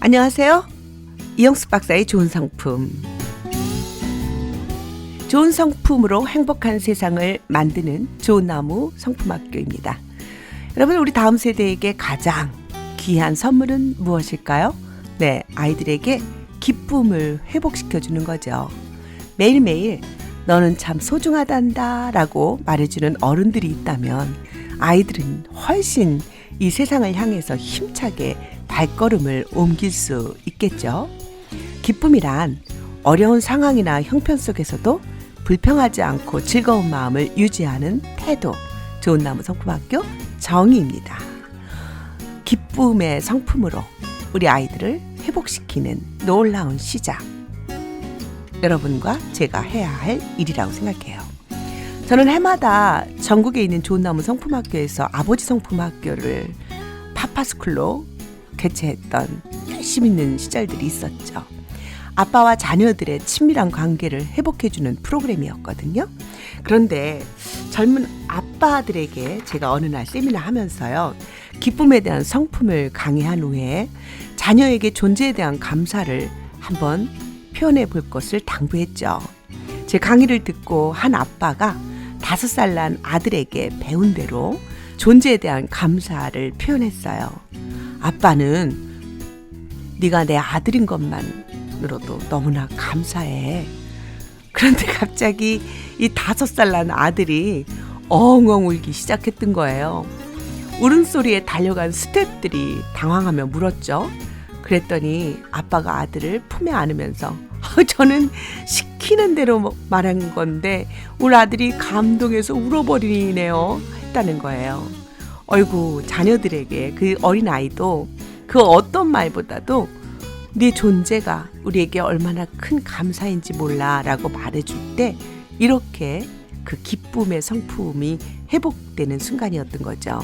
안녕하세요. 이영수 박사의 좋은 성품. 좋은 성품으로 행복한 세상을 만드는 좋은 나무 성품학교입니다. 여러분, 우리 다음 세대에게 가장 귀한 선물은 무엇일까요? 네, 아이들에게 기쁨을 회복시켜주는 거죠. 매일매일 너는 참 소중하단다 라고 말해주는 어른들이 있다면 아이들은 훨씬 이 세상을 향해서 힘차게 발걸음을 옮길 수 있겠죠. 기쁨이란 어려운 상황이나 형편 속에서도 불평하지 않고 즐거운 마음을 유지하는 태도. 좋은 나무 성품학교 정의입니다. 기쁨의 성품으로 우리 아이들을 회복시키는 놀라운 시작. 여러분과 제가 해야 할 일이라고 생각해요. 저는 해마다 전국에 있는 좋은 나무 성품학교에서 아버지 성품학교를 파파스쿨로 개최했던 열심히 있는 시절들이 있었죠. 아빠와 자녀들의 친밀한 관계를 회복해주는 프로그램이었거든요. 그런데 젊은 아빠들에게 제가 어느 날 세미나 하면서요. 기쁨에 대한 성품을 강의한 후에 자녀에게 존재에 대한 감사를 한번 표현해 볼 것을 당부했죠. 제 강의를 듣고 한 아빠가 다섯 살 난 아들에게 배운 대로 존재에 대한 감사를 표현했어요. 아빠는 네가 내 아들인 것만으로도 너무나 감사해. 그런데 갑자기 이 다섯 살 난 아들이 엉엉 울기 시작했던 거예요. 울음소리에 달려간 스탭들이 당황하며 물었죠. 그랬더니 아빠가 아들을 품에 안으면서 저는 시키는 대로 말한 건데 우리 아들이 감동해서 울어버리네요 했다는 거예요. 어이구 자녀들에게 그 어린 아이도 그 어떤 말보다도 네 존재가 우리에게 얼마나 큰 감사인지 몰라라고 말해줄 때 이렇게 그 기쁨의 성품이 회복되는 순간이었던 거죠.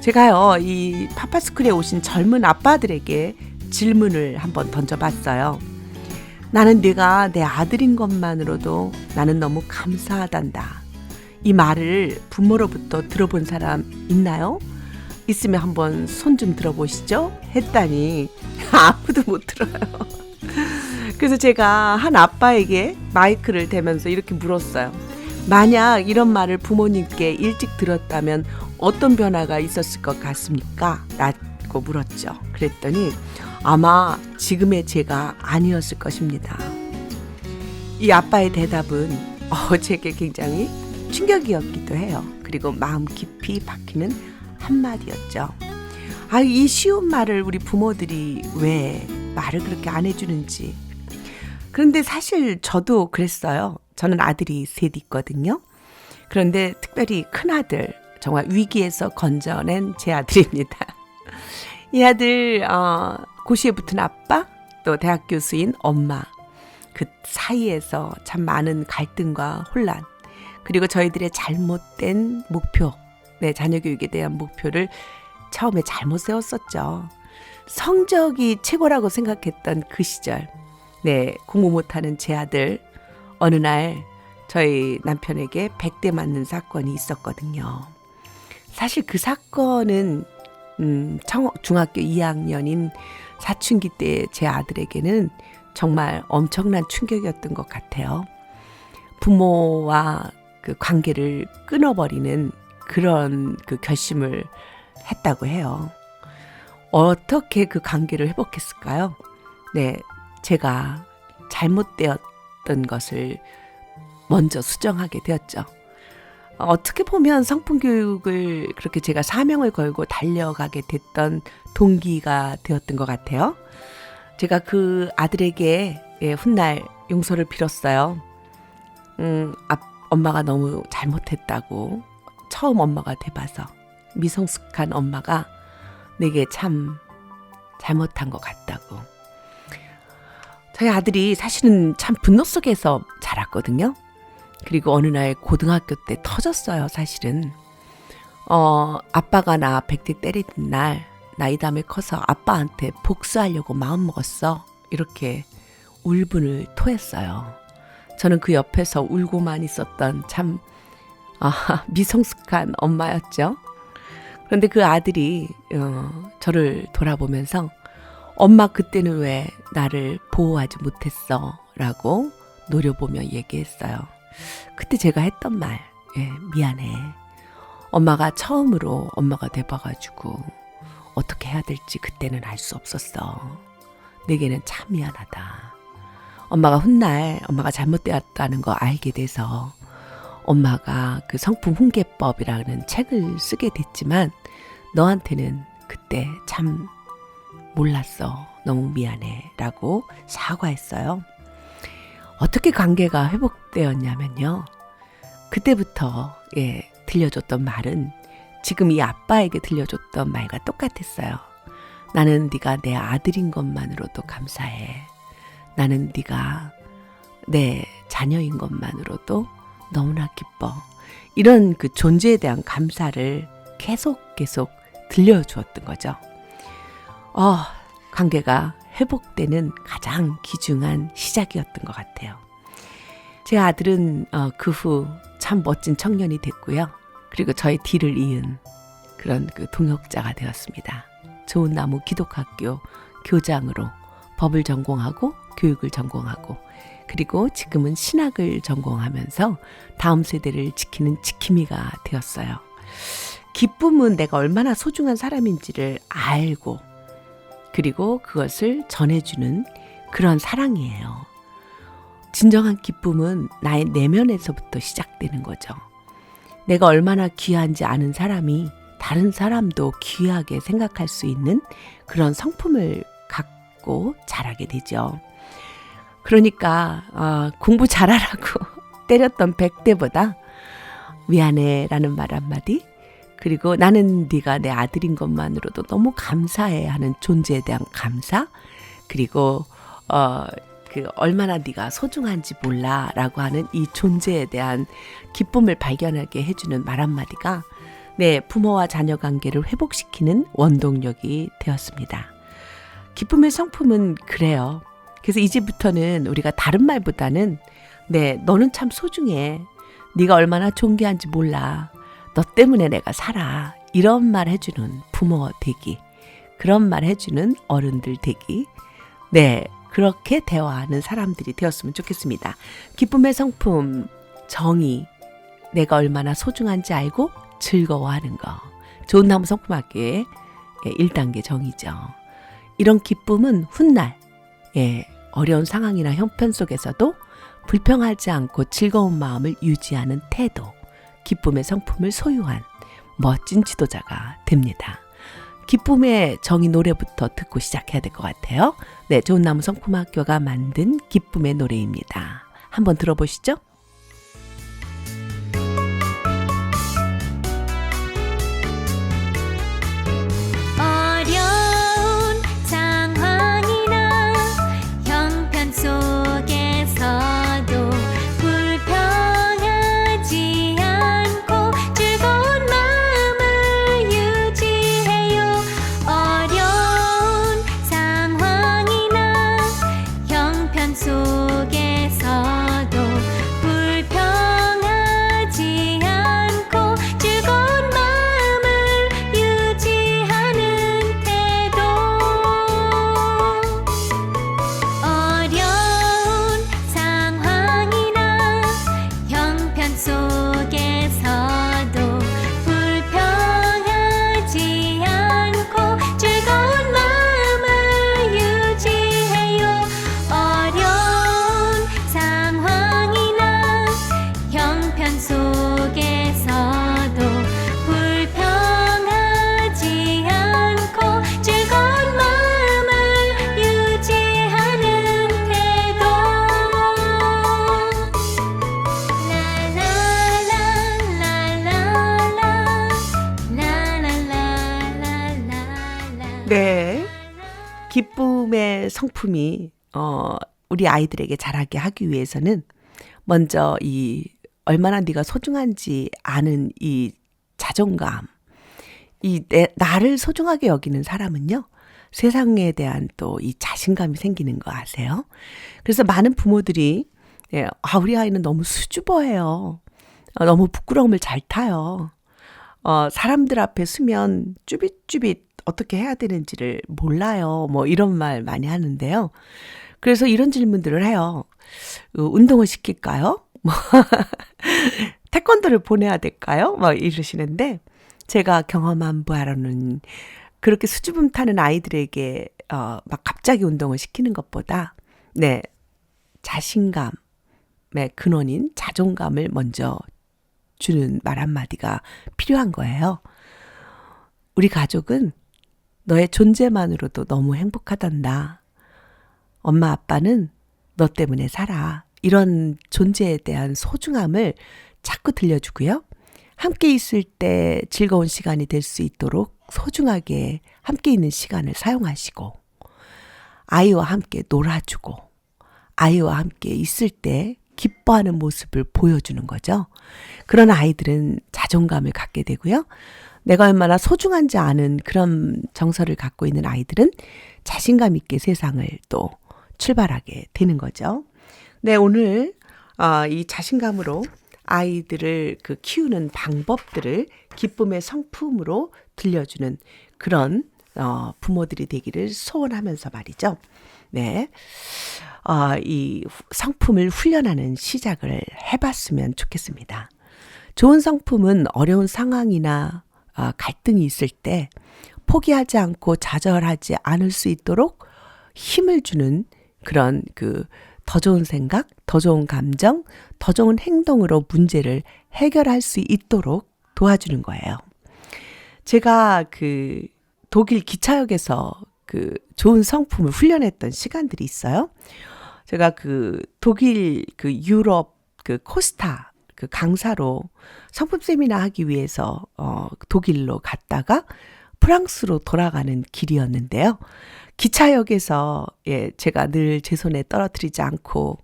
제가요 이 파파스쿨에 오신 젊은 아빠들에게 질문을 한번 던져봤어요. 나는 네가 내 아들인 것만으로도 나는 너무 감사하단다. 이 말을 부모로부터 들어본 사람 있나요? 있으면 한번 손 좀 들어보시죠. 했다니 아무도 못 들어요. 그래서 제가 한 아빠에게 마이크를 대면서 이렇게 물었어요. 만약 이런 말을 부모님께 일찍 들었다면 어떤 변화가 있었을 것 같습니까? 라고 물었죠. 그랬더니 아마 지금의 제가 아니었을 것입니다. 이 아빠의 대답은 어, 제게 굉장히 충격이었기도 해요. 그리고 마음 깊이 박히는 한마디였죠. 아, 이 쉬운 말을 우리 부모들이 왜 말을 그렇게 안 해주는지. 그런데 사실 저도 그랬어요. 저는 아들이 셋 있거든요. 그런데 특별히 큰 아들, 정말 위기에서 건져낸 제 아들입니다. 이 아들, 어, 고시에 붙은 아빠, 또 대학 교수인 엄마, 그 사이에서 참 많은 갈등과 혼란, 그리고 저희들의 잘못된 목표, 네, 자녀 교육에 대한 목표를 처음에 잘못 세웠었죠. 성적이 최고라고 생각했던 그 시절, 네, 공부 못하는 제 아들, 어느 날 저희 남편에게 백대 맞는 사건이 있었거든요. 사실 그 사건은 음, 청, 중학교 2학년인 사춘기 때 제 아들에게는 정말 엄청난 충격이었던 것 같아요. 부모와 그 관계를 끊어버리는 그런 그 결심을 했다고 해요. 어떻게 그 관계를 회복했을까요? 네, 제가 잘못되었던 것을 먼저 수정하게 되었죠. 어떻게 보면 성품 교육을 그렇게 제가 사명을 걸고 달려가게 됐던 동기가 되었던 것 같아요. 제가 그 아들에게 예, 훗날 용서를 빌었어요. 음, 아, 엄마가 너무 잘못했다고. 처음 엄마가 돼봐서. 미성숙한 엄마가 내게 참 잘못한 것 같다고. 저희 아들이 사실은 참 분노 속에서 자랐거든요. 그리고 어느 날 고등학교 때 터졌어요, 사실은. 어, 아빠가 나 백대 때리던 날, 나이 다음에 커서 아빠한테 복수하려고 마음먹었어. 이렇게 울분을 토했어요. 저는 그 옆에서 울고만 있었던 참, 아, 미성숙한 엄마였죠. 그런데 그 아들이 어, 저를 돌아보면서 엄마 그때는 왜 나를 보호하지 못했어? 라고 노려보며 얘기했어요. 그때 제가 했던 말, 예, 미안해. 엄마가 처음으로 엄마가 돼봐가지고 어떻게 해야 될지 그때는 알 수 없었어. 내게는 참 미안하다. 엄마가 훗날 엄마가 잘못되었다는 거 알게 돼서 엄마가 그 성품 훈계법이라는 책을 쓰게 됐지만 너한테는 그때 참 몰랐어. 너무 미안해. 라고 사과했어요. 어떻게 관계가 회복되었냐면요. 그때부터 예, 들려줬던 말은 지금 이 아빠에게 들려줬던 말과 똑같았어요. 나는 네가 내 아들인 것만으로도 감사해. 나는 네가 내 자녀인 것만으로도 너무나 기뻐. 이런 그 존재에 대한 감사를 계속 계속 들려주었던 거죠. 어, 관계가 회복되는 가장 귀중한 시작이었던 것 같아요. 제 아들은 어, 그후 참 멋진 청년이 됐고요. 그리고 저의 뒤를 이은 그런 그 동역자가 되었습니다. 좋은 나무 기독학교 교장으로 법을 전공하고 교육을 전공하고 그리고 지금은 신학을 전공하면서 다음 세대를 지키는 지킴이가 되었어요. 기쁨은 내가 얼마나 소중한 사람인지를 알고 그리고 그것을 전해주는 그런 사랑이에요. 진정한 기쁨은 나의 내면에서부터 시작되는 거죠. 내가 얼마나 귀한지 아는 사람이 다른 사람도 귀하게 생각할 수 있는 그런 성품을 갖고 자라게 되죠. 그러니까 어, 공부 잘하라고 때렸던 백대보다 미안해라는 말 한마디 그리고 나는 네가 내 아들인 것만으로도 너무 감사해 하는 존재에 대한 감사 그리고 어 그 얼마나 네가 소중한지 몰라라고 하는 이 존재에 대한 기쁨을 발견하게 해주는 말 한마디가 내 부모와 자녀 관계를 회복시키는 원동력이 되었습니다. 기쁨의 성품은 그래요. 그래서 이제부터는 우리가 다른 말보다는 네, 너는 참 소중해. 네가 얼마나 존귀한지 몰라. 너 때문에 내가 살아. 이런 말 해주는 부모 되기. 그런 말 해주는 어른들 되기. 네, 그렇게 대화하는 사람들이 되었으면 좋겠습니다. 기쁨의 성품, 정의. 내가 얼마나 소중한지 알고 즐거워하는 거. 좋은 나무 성품학교의 1단계 정의죠. 이런 기쁨은 훗날, 예, 어려운 상황이나 형편 속에서도 불평하지 않고 즐거운 마음을 유지하는 태도, 기쁨의 성품을 소유한 멋진 지도자가 됩니다. 기쁨의 정의 노래부터 듣고 시작해야 될 것 같아요. 네, 좋은 나무 성품학교가 만든 기쁨의 노래입니다. 한번 들어보시죠. 성품이 어 우리 아이들에게 자라게 하기 위해서는 먼저 이 얼마나 네가 소중한지 아는 이 자존감, 이 내, 나를 소중하게 여기는 사람은요. 세상에 대한 또 이 자신감이 생기는 거 아세요? 그래서 많은 부모들이 예, 아 우리 아이는 너무 수줍어해요. 어, 너무 부끄러움을 잘 타요. 어, 사람들 앞에 서면 쭈빗쭈빗 어떻게 해야 되는지를 몰라요. 뭐 이런 말 많이 하는데요. 그래서 이런 질문들을 해요. 어, 운동을 시킬까요? 뭐 태권도를 보내야 될까요? 뭐 이러시는데 제가 경험한 바로는 그렇게 수줍음 타는 아이들에게 어, 막 갑자기 운동을 시키는 것보다 네 자신감의 근원인 자존감을 먼저 주는 말 한마디가 필요한 거예요. 우리 가족은 너의 존재만으로도 너무 행복하단다. 엄마 아빠는 너 때문에 살아. 이런 존재에 대한 소중함을 자꾸 들려주고요. 함께 있을 때 즐거운 시간이 될 수 있도록 소중하게 함께 있는 시간을 사용하시고, 아이와 함께 놀아주고, 아이와 함께 있을 때 기뻐하는 모습을 보여주는 거죠. 그런 아이들은 자존감을 갖게 되고요. 내가 얼마나 소중한지 아는 그런 정서를 갖고 있는 아이들은 자신감 있게 세상을 또 출발하게 되는 거죠. 네, 오늘 어, 이 자신감으로 아이들을 그 키우는 방법들을 기쁨의 성품으로 들려주는 그런 어, 부모들이 되기를 소원하면서 말이죠. 네. 어, 이 성품을 훈련하는 시작을 해봤으면 좋겠습니다. 좋은 성품은 어려운 상황이나 어, 갈등이 있을 때 포기하지 않고 좌절하지 않을 수 있도록 힘을 주는 그런 그 더 좋은 생각, 더 좋은 감정, 더 좋은 행동으로 문제를 해결할 수 있도록 도와주는 거예요. 제가 그 독일 기차역에서 그 좋은 성품을 훈련했던 시간들이 있어요. 제가 그 독일 그 유럽 그 코스타 그 강사로 성품 세미나 하기 위해서 어 독일로 갔다가 프랑스로 돌아가는 길이었는데요. 기차역에서 예 제가 늘 제 손에 떨어뜨리지 않고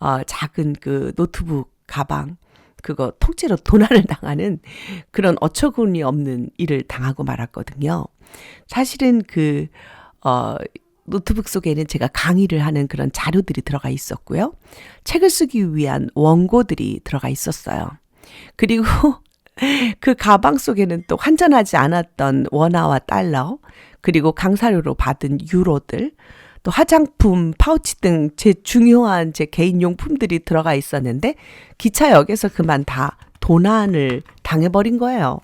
어 작은 그 노트북 가방 그거 통째로 도난을 당하는 그런 어처구니 없는 일을 당하고 말았거든요. 사실은 그, 어, 노트북 속에는 제가 강의를 하는 그런 자료들이 들어가 있었고요. 책을 쓰기 위한 원고들이 들어가 있었어요. 그리고 그 가방 속에는 또 환전하지 않았던 원화와 달러, 그리고 강사료로 받은 유로들, 또 화장품, 파우치 등 제 중요한 제 개인 용품들이 들어가 있었는데 기차역에서 그만 다 도난을 당해버린 거예요.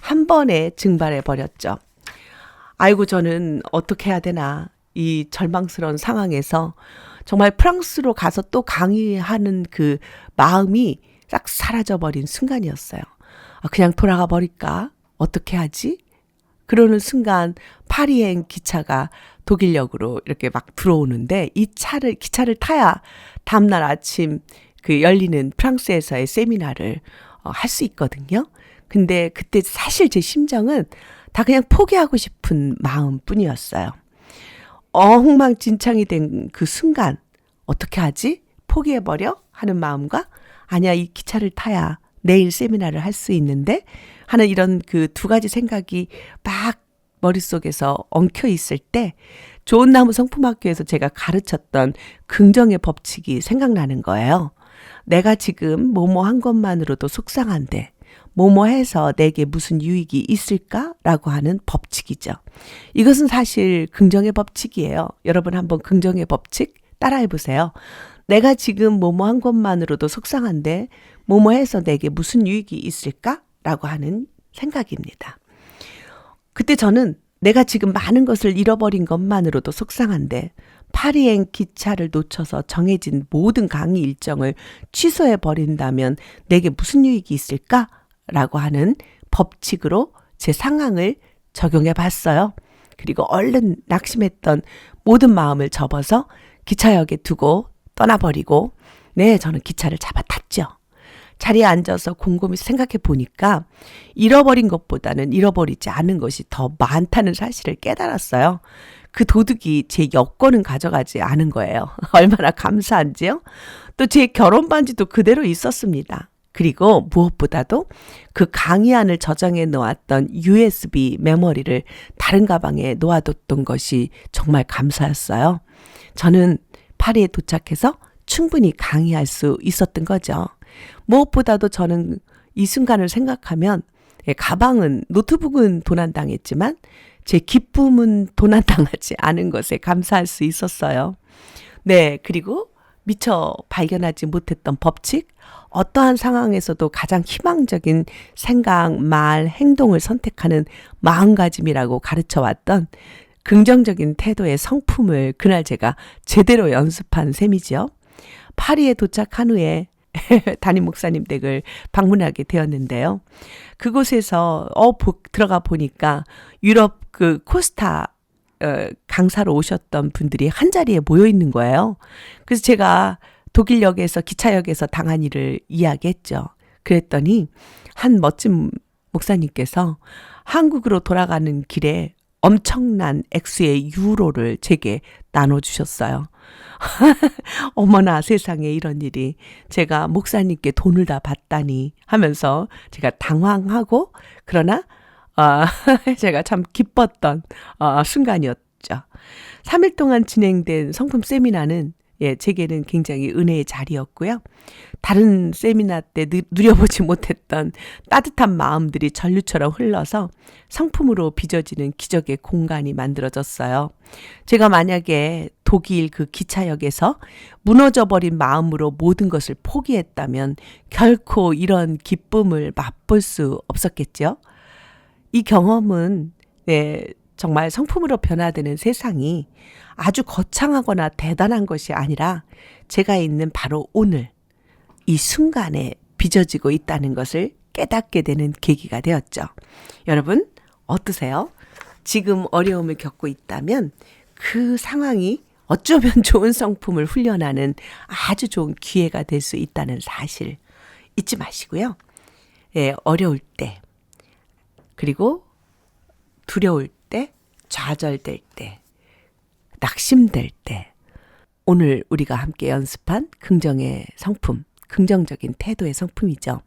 한 번에 증발해 버렸죠. 아이고 저는 어떻게 해야 되나 이 절망스러운 상황에서 정말 프랑스로 가서 또 강의하는 그 마음이 싹 사라져 버린 순간이었어요. 아, 그냥 돌아가 버릴까? 어떻게 하지? 그러는 순간 파리행 기차가 독일역으로 이렇게 막 들어오는데 이 차를 기차를 타야 다음날 아침 그 열리는 프랑스에서의 세미나를 어, 할 수 있거든요. 근데 그때 사실 제 심정은 다 그냥 포기하고 싶은 마음뿐이었어요. 엉망진창이 된 그 순간 어떻게 하지? 포기해버려? 하는 마음과 아니야 이 기차를 타야 내일 세미나를 할 수 있는데 하는 이런 그 두 가지 생각이 막 머릿속에서 엉켜 있을 때 좋은 나무 성품학교에서 제가 가르쳤던 긍정의 법칙이 생각나는 거예요. 내가 지금 뭐뭐 한 것만으로도 속상한데 뭐뭐 해서 내게 무슨 유익이 있을까라고 하는 법칙이죠. 이것은 사실 긍정의 법칙이에요. 여러분 한번 긍정의 법칙 따라해 보세요. 내가 지금 뭐뭐 한 것만으로도 속상한데 뭐뭐 해서 내게 무슨 유익이 있을까라고 하는 생각입니다. 그때 저는 내가 지금 많은 것을 잃어버린 것만으로도 속상한데 파리행 기차를 놓쳐서 정해진 모든 강의 일정을 취소해 버린다면 내게 무슨 유익이 있을까? 라고 하는 법칙으로 제 상황을 적용해 봤어요. 그리고 얼른 낙심했던 모든 마음을 접어서 기차역에 두고 떠나버리고, 네, 저는 기차를 잡아 탔죠. 자리에 앉아서 곰곰이 생각해 보니까 잃어버린 것보다는 잃어버리지 않은 것이 더 많다는 사실을 깨달았어요. 그 도둑이 제 여권은 가져가지 않은 거예요. 얼마나 감사한지요? 또 제 결혼 반지도 그대로 있었습니다. 그리고 무엇보다도 그 강의안을 저장해 놓았던 USB 메모리를 다른 가방에 놓아뒀던 것이 정말 감사했어요. 저는 파리에 도착해서 충분히 강의할 수 있었던 거죠. 무엇보다도 저는 이 순간을 생각하면 예, 가방은 노트북은 도난당했지만 제 기쁨은 도난당하지 않은 것에 감사할 수 있었어요. 네, 그리고 미처 발견하지 못했던 법칙, 어떠한 상황에서도 가장 희망적인 생각, 말, 행동을 선택하는 마음가짐이라고 가르쳐 왔던 긍정적인 태도의 성품을 그날 제가 제대로 연습한 셈이지요. 파리에 도착한 후에 담임 목사님 댁을 방문하게 되었는데요. 그곳에서 어 보- 들어가 보니까 유럽 그 코스타 어, 강사로 오셨던 분들이 한 자리에 모여 있는 거예요. 그래서 제가 독일역에서 기차역에서 당한 일을 이야기했죠. 그랬더니 한 멋진 목사님께서 한국으로 돌아가는 길에 엄청난 액수의 유로를 제게 나눠주셨어요. 어머나 세상에 이런 일이 제가 목사님께 돈을 다 받다니 하면서 제가 당황하고 그러나 아, 제가 참 기뻤던 어, 순간이었죠. 3일 동안 진행된 성품 세미나는 예, 제게는 굉장히 은혜의 자리였고요. 다른 세미나 때 누, 누려보지 못했던 따뜻한 마음들이 전류처럼 흘러서 성품으로 빚어지는 기적의 공간이 만들어졌어요. 제가 만약에 독일 그 기차역에서 무너져 버린 마음으로 모든 것을 포기했다면 결코 이런 기쁨을 맛볼 수 없었겠죠. 이 경험은 네, 정말 성품으로 변화되는 세상이 아주 거창하거나 대단한 것이 아니라 제가 있는 바로 오늘 이 순간에 빚어지고 있다는 것을 깨닫게 되는 계기가 되었죠. 여러분 어떠세요? 지금 어려움을 겪고 있다면 그 상황이 어쩌면 좋은 성품을 훈련하는 아주 좋은 기회가 될 수 있다는 사실 잊지 마시고요. 예, 어려울 때 그리고 두려울 때, 좌절될 때, 낙심될 때, 오늘 우리가 함께 연습한 긍정의 성품, 긍정적인 태도의 성품이죠.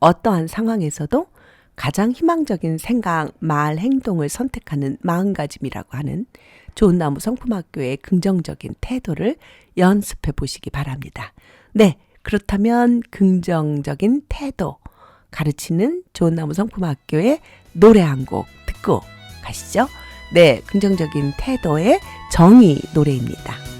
어떠한 상황에서도 가장 희망적인 생각, 말, 행동을 선택하는 마음가짐이라고 하는 좋은 나무 성품학교의 긍정적인 태도를 연습해 보시기 바랍니다. 네, 그렇다면 긍정적인 태도 가르치는 좋은 나무 성품학교의 노래 한 곡 듣고 가시죠. 네, 긍정적인 태도의 정의 노래입니다.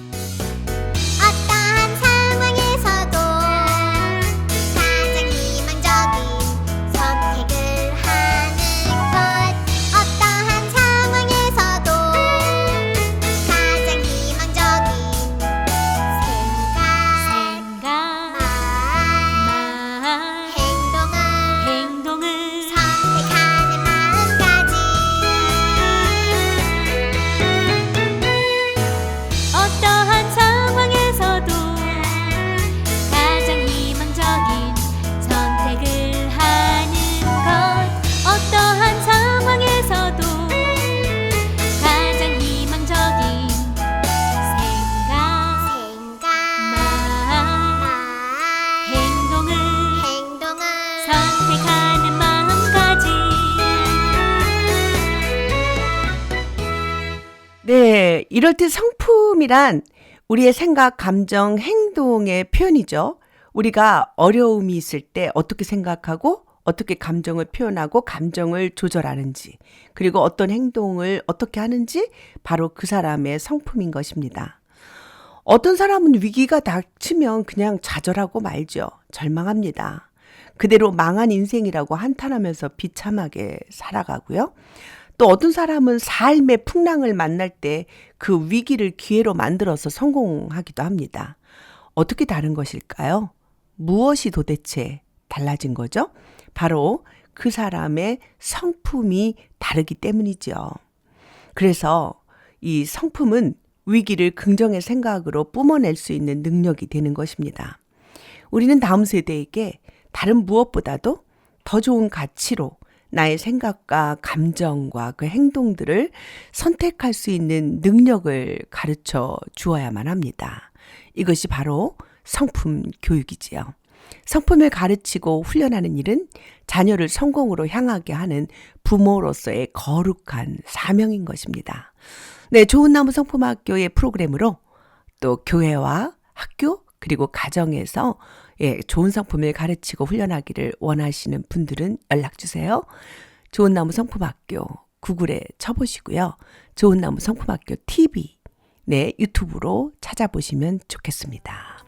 네, 이럴 때 성품이란 우리의 생각, 감정, 행동의 표현이죠. 우리가 어려움이 있을 때 어떻게 생각하고 어떻게 감정을 표현하고 감정을 조절하는지, 그리고 어떤 행동을 어떻게 하는지 바로 그 사람의 성품인 것입니다. 어떤 사람은 위기가 닥치면 그냥 좌절하고 말죠. 절망합니다. 그대로 망한 인생이라고 한탄하면서 비참하게 살아가고요. 또 어떤 사람은 삶의 풍랑을 만날 때 그 위기를 기회로 만들어서 성공하기도 합니다. 어떻게 다른 것일까요? 무엇이 도대체 달라진 거죠? 바로 그 사람의 성품이 다르기 때문이죠. 그래서 이 성품은 위기를 긍정의 생각으로 뿜어낼 수 있는 능력이 되는 것입니다. 우리는 다음 세대에게 다른 무엇보다도 더 좋은 가치로 나의 생각과 감정과 그 행동들을 선택할 수 있는 능력을 가르쳐 주어야만 합니다. 이것이 바로 성품 교육이지요. 성품을 가르치고 훈련하는 일은 자녀를 성공으로 향하게 하는 부모로서의 거룩한 사명인 것입니다. 네, 좋은 나무 성품학교의 프로그램으로 또 교회와 학교 그리고 가정에서 예, 좋은 성품을 가르치고 훈련하기를 원하시는 분들은 연락 주세요. 좋은 나무 성품학교 구글에 쳐보시고요. 좋은 나무 성품학교 TV 네 유튜브로 찾아보시면 좋겠습니다.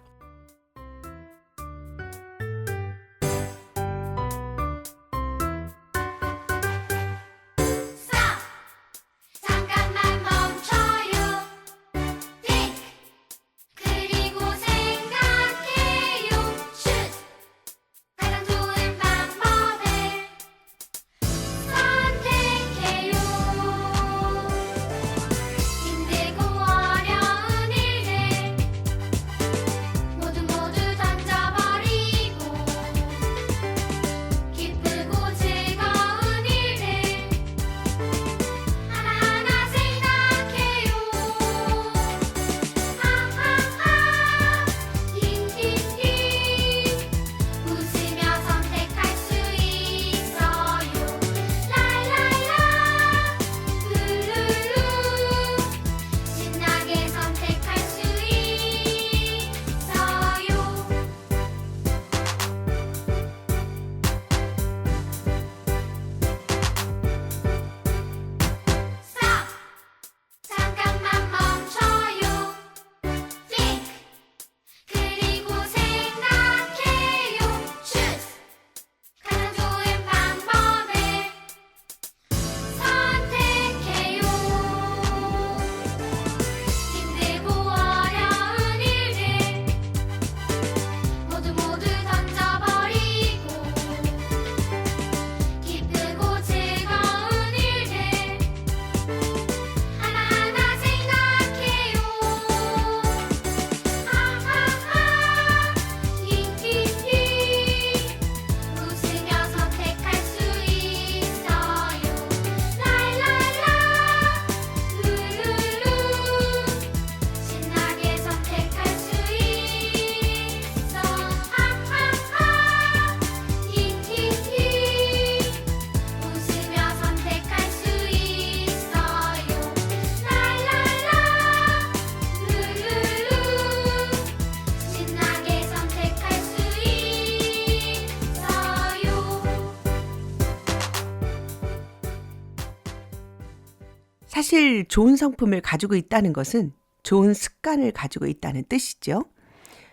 사실 좋은 성품을 가지고 있다는 것은 좋은 습관을 가지고 있다는 뜻이죠.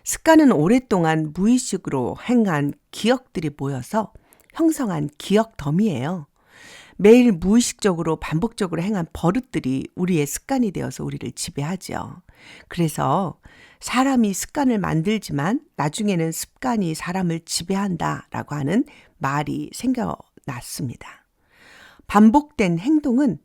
습관은 오랫동안 무의식으로 행한 기억들이 모여서 형성한 기억 덤이에요. 매일 무의식적으로 반복적으로 행한 버릇들이 우리의 습관이 되어서 우리를 지배하죠. 그래서 사람이 습관을 만들지만 나중에는 습관이 사람을 지배한다라고 하는 말이 생겨났습니다. 반복된 행동은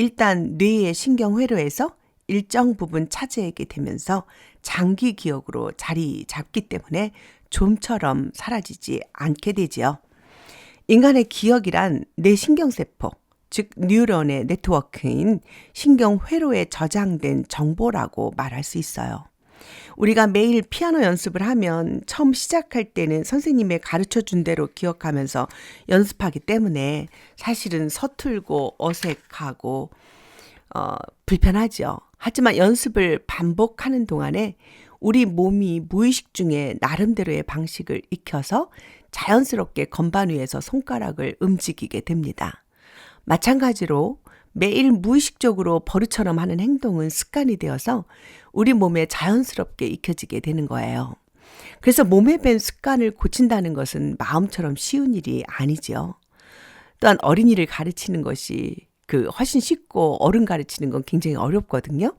일단 뇌의 신경회로에서 일정 부분 차지하게 되면서 장기 기억으로 자리 잡기 때문에 좀처럼 사라지지 않게 되지요. 인간의 기억이란 뇌 신경세포, 즉 뉴런의 네트워크인 신경회로에 저장된 정보라고 말할 수 있어요. 우리가 매일 피아노 연습을 하면 처음 시작할 때는 선생님의 가르쳐 준 대로 기억하면서 연습하기 때문에 사실은 서툴고 어색하고 어, 불편하죠. 하지만 연습을 반복하는 동안에 우리 몸이 무의식 중에 나름대로의 방식을 익혀서 자연스럽게 건반 위에서 손가락을 움직이게 됩니다. 마찬가지로 매일 무의식적으로 버릇처럼 하는 행동은 습관이 되어서 우리 몸에 자연스럽게 익혀지게 되는 거예요. 그래서 몸에 밴 습관을 고친다는 것은 마음처럼 쉬운 일이 아니죠. 또한 어린이를 가르치는 것이 그 훨씬 쉽고 어른 가르치는 건 굉장히 어렵거든요.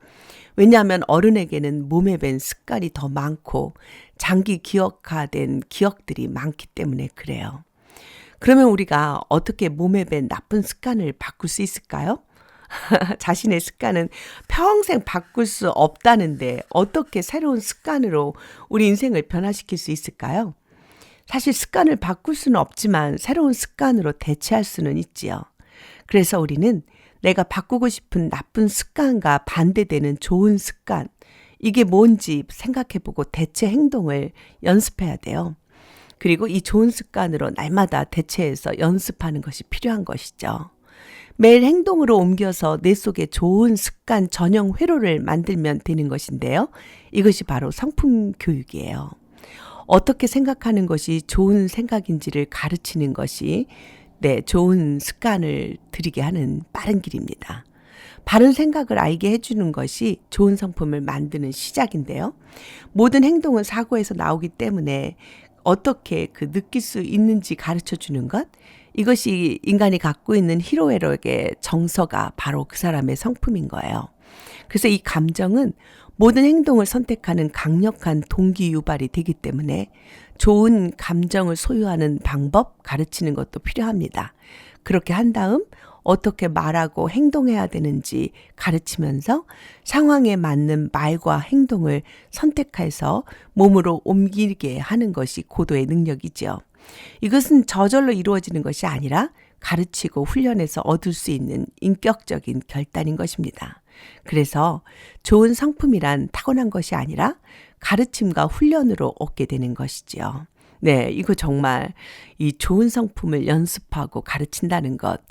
왜냐하면 어른에게는 몸에 밴 습관이 더 많고 장기 기억화된 기억들이 많기 때문에 그래요. 그러면 우리가 어떻게 몸에 밴 나쁜 습관을 바꿀 수 있을까요? 자신의 습관은 평생 바꿀 수 없다는데 어떻게 새로운 습관으로 우리 인생을 변화시킬 수 있을까요? 사실 습관을 바꿀 수는 없지만 새로운 습관으로 대체할 수는 있지요. 그래서 우리는 내가 바꾸고 싶은 나쁜 습관과 반대되는 좋은 습관, 이게 뭔지 생각해보고 대체 행동을 연습해야 돼요. 그리고 이 좋은 습관으로 날마다 대체해서 연습하는 것이 필요한 것이죠. 매일 행동으로 옮겨서 내 속에 좋은 습관 전형 회로를 만들면 되는 것인데요. 이것이 바로 성품 교육이에요. 어떻게 생각하는 것이 좋은 생각인지를 가르치는 것이 네, 좋은 습관을 들이게 하는 빠른 길입니다. 바른 생각을 알게 해주는 것이 좋은 성품을 만드는 시작인데요. 모든 행동은 사고에서 나오기 때문에 어떻게 그 느낄 수 있는지 가르쳐 주는 것, 이것이 인간이 갖고 있는 희로애락의 정서가 바로 그 사람의 성품인 거예요. 그래서 이 감정은 모든 행동을 선택하는 강력한 동기 유발이 되기 때문에 좋은 감정을 소유하는 방법 가르치는 것도 필요합니다. 그렇게 한 다음 어떻게 말하고 행동해야 되는지 가르치면서 상황에 맞는 말과 행동을 선택해서 몸으로 옮기게 하는 것이 고도의 능력이지요. 이것은 저절로 이루어지는 것이 아니라 가르치고 훈련해서 얻을 수 있는 인격적인 결단인 것입니다. 그래서 좋은 성품이란 타고난 것이 아니라 가르침과 훈련으로 얻게 되는 것이지요. 네, 이거 정말 이 좋은 성품을 연습하고 가르친다는 것,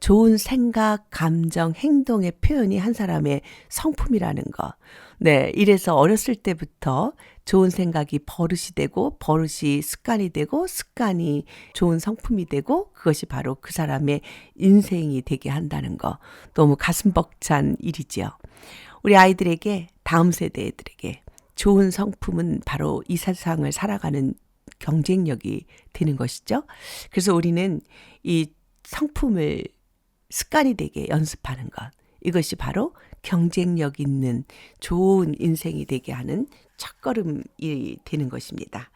좋은 생각, 감정, 행동의 표현이 한 사람의 성품이라는 것. 네, 이래서 어렸을 때부터 좋은 생각이 버릇이 되고, 버릇이 습관이 되고, 습관이 좋은 성품이 되고, 그것이 바로 그 사람의 인생이 되게 한다는 거. 너무 가슴 벅찬 일이지요. 우리 아이들에게, 다음 세대들에게 좋은 성품은 바로 이 세상을 살아가는 경쟁력이 되는 것이죠. 그래서 우리는 이 성품을 습관이 되게 연습하는 것. 이것이 바로 경쟁력 있는 좋은 인생이 되게 하는 첫걸음이 되는 것입니다.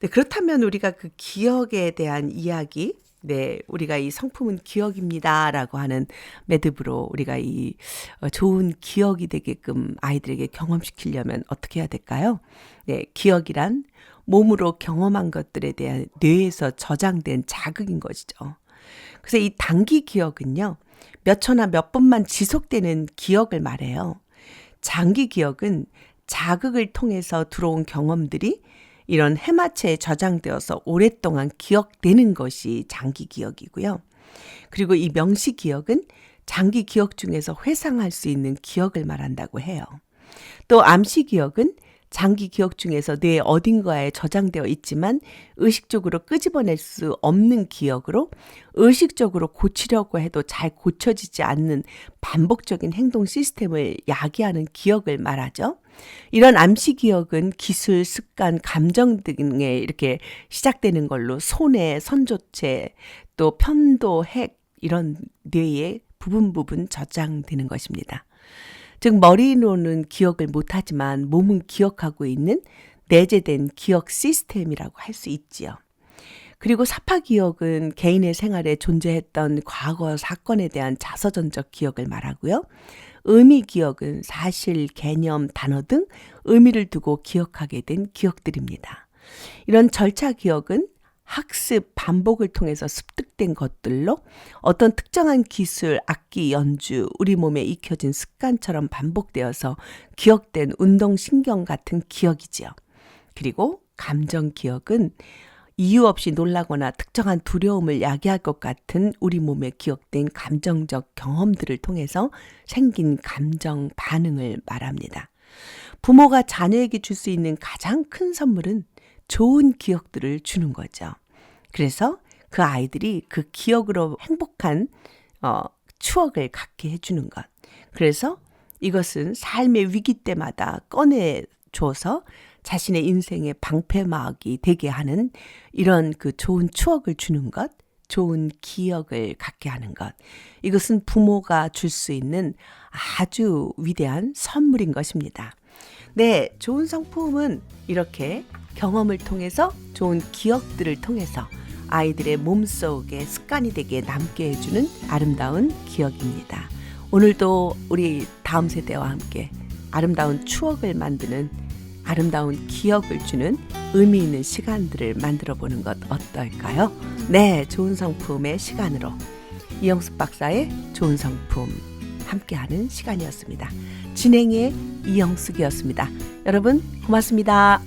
네, 그렇다면 우리가 그 기억에 대한 이야기, 네, 우리가 이 성품은 기억입니다라고 하는 매듭으로 우리가 이 어, 좋은 기억이 되게끔 아이들에게 경험시키려면 어떻게 해야 될까요? 네, 기억이란 몸으로 경험한 것들에 대한 뇌에서 저장된 자극인 것이죠. 그래서 이 단기 기억은요, 몇 초나 몇 번만 지속되는 기억을 말해요. 장기 기억은 자극을 통해서 들어온 경험들이 이런 해마체에 저장되어서 오랫동안 기억되는 것이 장기 기억이고요. 그리고 이 명시 기억은 장기 기억 중에서 회상할 수 있는 기억을 말한다고 해요. 또 암시 기억은 장기 기억 중에서 뇌 어딘가에 저장되어 있지만 의식적으로 끄집어낼 수 없는 기억으로 의식적으로 고치려고 해도 잘 고쳐지지 않는 반복적인 행동 시스템을 야기하는 기억을 말하죠. 이런 암시 기억은 기술, 습관, 감정 등에 이렇게 시작되는 걸로 손해, 선조체, 또 편도, 핵 이런 뇌에 부분 부분 저장되는 것입니다. 즉 머리로는 기억을 못하지만 몸은 기억하고 있는 내재된 기억 시스템이라고 할 수 있지요. 그리고 사파 기억은 개인의 생활에 존재했던 과거 사건에 대한 자서전적 기억을 말하고요. 의미 기억은 사실, 개념, 단어 등 의미를 두고 기억하게 된 기억들입니다. 이런 절차 기억은 학습, 반복을 통해서 습득된 것들로 어떤 특정한 기술, 악기, 연주, 우리 몸에 익혀진 습관처럼 반복되어서 기억된 운동신경 같은 기억이지요. 그리고 감정 기억은 이유 없이 놀라거나 특정한 두려움을 야기할 것 같은 우리 몸에 기억된 감정적 경험들을 통해서 생긴 감정 반응을 말합니다. 부모가 자녀에게 줄 수 있는 가장 큰 선물은 좋은 기억들을 주는 거죠. 그래서 그 아이들이 그 기억으로 행복한 어, 추억을 갖게 해주는 것. 그래서 이것은 삶의 위기 때마다 꺼내 줘서 자신의 인생의 방패막이 되게 하는 이런 그 좋은 추억을 주는 것, 좋은 기억을 갖게 하는 것. 이것은 부모가 줄 수 있는 아주 위대한 선물인 것입니다. 네, 좋은 성품은 이렇게 경험을 통해서 좋은 기억들을 통해서 아이들의 몸속에 습관이 되게 남게 해주는 아름다운 기억입니다. 오늘도 우리 다음 세대와 함께 아름다운 추억을 만드는 아름다운 기억을 주는 의미 있는 시간들을 만들어 보는 것 어떨까요? 네, 좋은 성품의 시간으로 이영숙 박사의 좋은 성품 함께하는 시간이었습니다. 진행의 이영숙이었습니다. 여러분 고맙습니다.